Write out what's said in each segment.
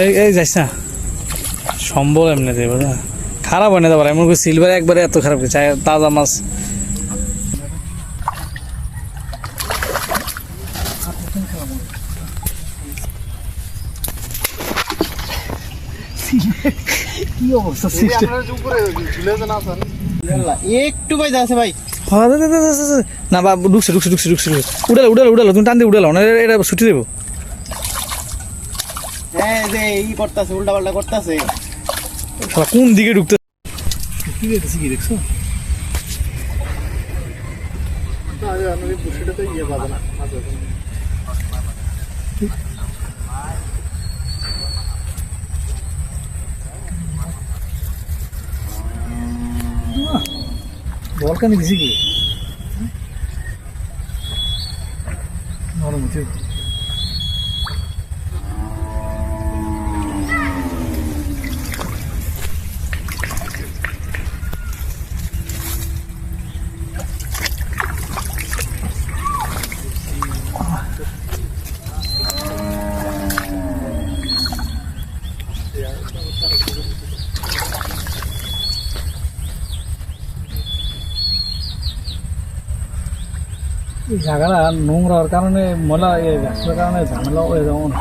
এই এই যাইস না। সম্বল এমনি দেবো না। খারাপ হয় না দেবার এমন করে সিলভার একবারে এত খারাপ চাই তাজা মাছ। কি অবস্থা? একটু ভাই আছে ভাই। দে, দে, দে, দে, দে। না বা ঢুকছে ঢুকছে ঢুকছে ঢুকছে ঢুকছে। উড়ালো উড়ালো উড়ালো তুমি টান দিয়ে উড়ালো না এটা ছুটি দেবো। হ্যাঁ যে ই করতেছে উল্টা পাল্টা করতেছে কোন দিকে ঢুকতে কি দেখছি কি দেখছ? বল দিছি কি? নরম হচ্ছে। এই জায়গাটা নোংরার কারণে ময়লা এই কারণে ঝামেলা হয়ে যাব না।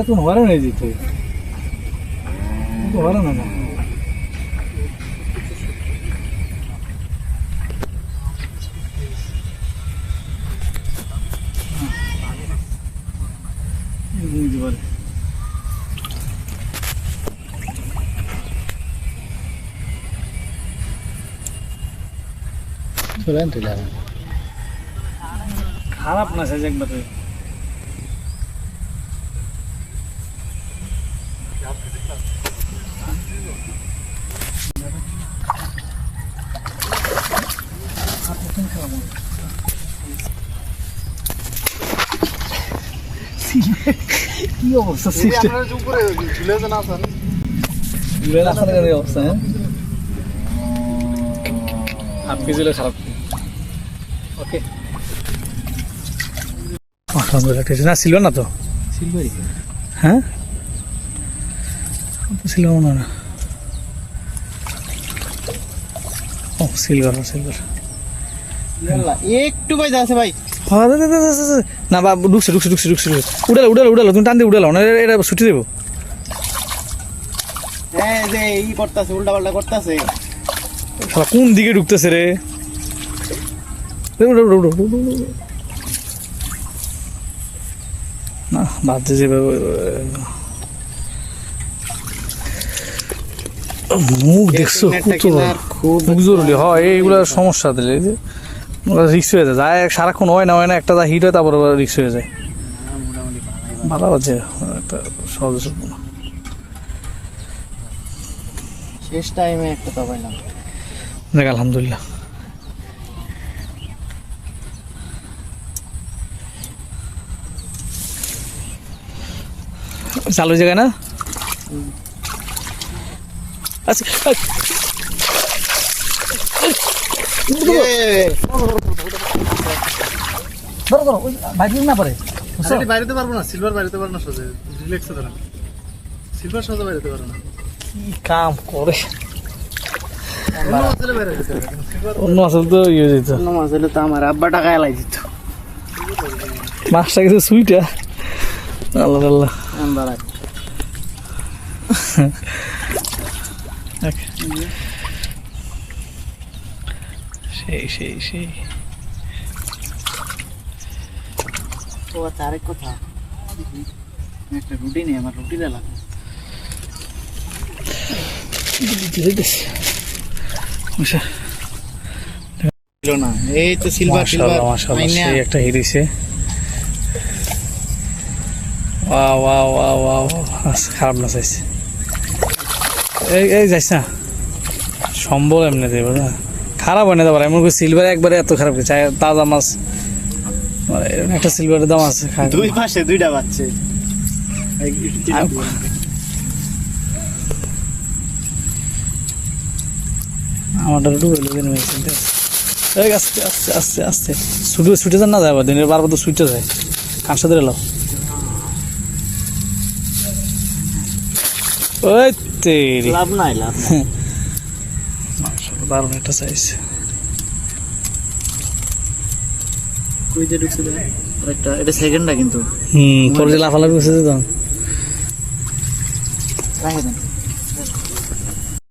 এখন না না বুঝতে পারে চলেন আছে খারাপ না সে একবারে। কি অবস্থা? সিস্টেম উপরে ঝুলে না স্যার? ঘুরে রাখার এই অবস্থা হ্যাঁ? কেজি খারাপ। ওকে আলহামদুলিল্লাহ ঠিক না ছিল না তো? সিলভারি হ্যাঁ? ছিল না। ও সিলভার সিলভার একটু ভাই আছে ভাই। হ্যাঁ। না বা ঢুকছে ঢুকছে ঢুকছে ঢুকছে ঢুকছে। উড়ালো উড়ালো উড়ালো তুমি টান দিয়ে উড়ালো না এটা- ছুটি দেবো। হ্যাঁ ই করতেছে উল্টা পাল্টা করতেছে কোন দিকে ঢুকতেছে রে? না বাদ দিয়ে যাবে মুখ দেখছ খুব মুখ জরুরি হয় এইগুলো সমস্যা দিলে রিক্স হয়ে যায় যায় সারাক্ষণ হয় না হয় না একটা যা হিট হয় তারপর রিক্স হয়ে যায়। ভালো আছে একটা সহজ শেষ টাইমে একটা তো পাইলাম দেখ আলহামদুলিল্লাহ। চালু জায়গায় না আচ্ছা আচ্ছা। ধরো ওই বাইরে না পারে? বুঝছ? বাইরেতে পারব না সিলভার বাইরেতে পারব না সোজা রিল্যাক্সে ধরেন সিলভার সোজা বাইরেতে পারব না। কি কাম করে? অন্য আসলে তো ইয়ে যেত। অন্য মাছ হলে তো আমার আব্বা টাকা এলাই দিত। মাছটা কিছু সুইটা আল্লাহ আল্লাহ। আমরা সেই সেই সেই। ও আচ্ছা আরেক কথা। একটা রুটি নেই আমার রুটি দেলা আচ্ছা না। এই তো সিলভার সিলভার একটা হিরিছে ওয়া ওয়া ওয়া ওয়া খারাপ না চাইছে এই এই যাইস না। সম্বল এমনি দেবো না। খারাপ হয় না দেবার এমন করে সিলভার একবারে এত খারাপ চাই তাজা মাছ। একটা সিলভারের দাম আছে দুই পাশে দুইটা বাচ্চে। এক- একটু গেছে এই আস্তে আস্তে আস্তে আস্তে। ছুটে ছুটে যান না যায় দিনের বারবার তো ছুটে যায়। কাঁসা ধরে লাও ওই তেরি। লাভ নাই লাভ দারুণ একটা সাইজ কই ঢুকছে দেখেন? এটা সেকেন্ডটা কিন্তু। হুম পরে লাফালাফি করছে তো। রাখে দেন।